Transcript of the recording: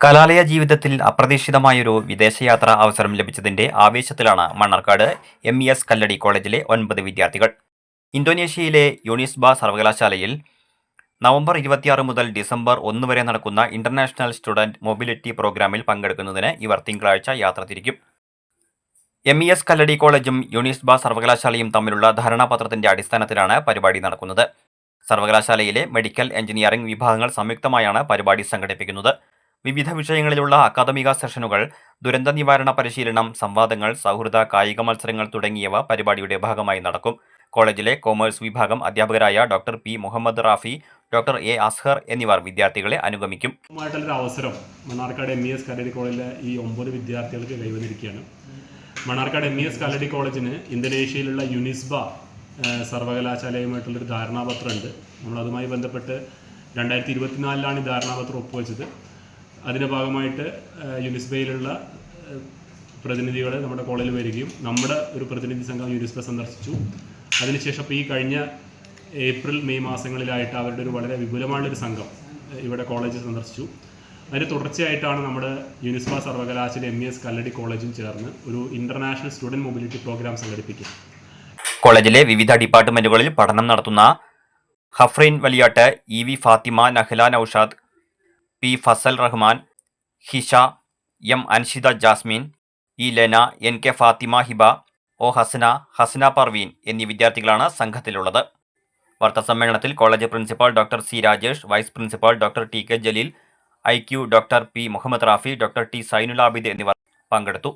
കലാലയ ജീവിതത്തിൽ അപ്രതീക്ഷിതമായൊരു വിദേശയാത്രാ അവസരം ലഭിച്ചതിന്റെ ആവേശത്തിലാണ് Mannarkkad M E S Kalladi കോളേജിലെ ഒൻപത് വിദ്യാർത്ഥികൾ. ഇന്തോനേഷ്യയിലെ യൂണിസ്ബ സർവകലാശാലയിൽ നവംബർ ഇരുപത്തിയാറ് മുതൽ ഡിസംബർ ഒന്ന് വരെ നടക്കുന്ന ഇന്റർനാഷണൽ സ്റ്റുഡന്റ് മൊബിലിറ്റി പ്രോഗ്രാമിൽ പങ്കെടുക്കുന്നതിന് ഇവർ തിങ്കളാഴ്ച യാത്ര തിരിക്കും. എം ഇ എസ് കല്ലടി കോളേജും യൂണിസ്ബ സർവകലാശാലയും തമ്മിലുള്ള ധാരണാപത്രത്തിന്റെ അടിസ്ഥാനത്തിലാണ് പരിപാടി നടക്കുന്നത്. സർവകലാശാലയിലെ മെഡിക്കൽ എഞ്ചിനീയറിംഗ് വിഭാഗങ്ങൾ സംയുക്തമായാണ് പരിപാടി സംഘടിപ്പിക്കുന്നത്. വിവിധ വിഷയങ്ങളിലുള്ള അക്കാദമിക സെഷനുകൾ ദുരന്ത നിവാരണ പരിശീലനം സംവാദങ്ങൾ സൗഹൃദ കായിക മത്സരങ്ങൾ തുടങ്ങിയവ പരിപാടിയുടെ ഭാഗമായി നടക്കും. കോളേജിലെ കോമേഴ്സ് വിഭാഗം അധ്യാപകരായ doctor P Muhammad Rafi doctor A Azhar എന്നിവർ വിദ്യാർത്ഥികളെ അനുഗമിക്കും. അവസരം. Mannarkkad M E S Kalady കോളേജിലെ ഈ ഒമ്പത് വിദ്യാർത്ഥികൾക്ക് കൈവന്നിരിക്കുകയാണ് Mannarkkad M E S Kalady കോളേജിന് ഇന്തോനേഷ്യയിലുള്ള യുനിസ്ബ സർവകലാശാലയുമായിട്ടുള്ളൊരു ധാരണാപത്രമുണ്ട്. നമ്മളതുമായി ബന്ധപ്പെട്ട് രണ്ടായിരത്തി ഇരുപത്തിനാലിലാണ് ഈ ധാരണാപത്രം ഒപ്പുവെച്ചത്. അതിന്റെ ഭാഗമായിട്ട് യുനിസ്ബയിലുള്ള പ്രതിനിധികൾ നമ്മുടെ കോളേജിൽ വരികയും നമ്മുടെ ഒരു പ്രതിനിധി സംഘം യുനിസ്ബ സന്ദർശിച്ചു. അതിനുശേഷം ഈ കഴിഞ്ഞ ഏപ്രിൽ മെയ് മാസങ്ങളിലായിട്ട് അവരുടെ ഒരു വളരെ വിപുലമായുള്ളൊരു സംഘം ഇവിടെ കോളേജ് സന്ദർശിച്ചു. അതിന് തുടർച്ചയായിട്ടാണ് നമ്മുടെ യുനിസ്ബ സർവകലാശാല എം എസ് കല്ലടി കോളേജും ചേർന്ന് ഒരു ഇന്റർനാഷണൽ സ്റ്റുഡന്റ് മൊബിലിറ്റി പ്രോഗ്രാം സംഘടിപ്പിക്കും കോളേജിലെ വിവിധ ഡിപ്പാർട്ട്മെന്റുകളിൽ പഠനം നടത്തുന്ന Hafreen Valiyatt E V Fathima Nahla Naushad P Fasal Rahman Hisha M Anshitha Jasmine E Lena N K Fathima Hiba O Hasana Hasana Parveen എന്നീ വിദ്യാർത്ഥികളാണ് സംഘത്തിലുള്ളത്. വാർത്താസമ്മേളനത്തിൽ college principal doctor C Rajesh vice principal doctor T K Jaleel I Q doctor P Muhammad Rafi doctor T Zainul Abid എന്നിവർ പങ്കെടുത്തു.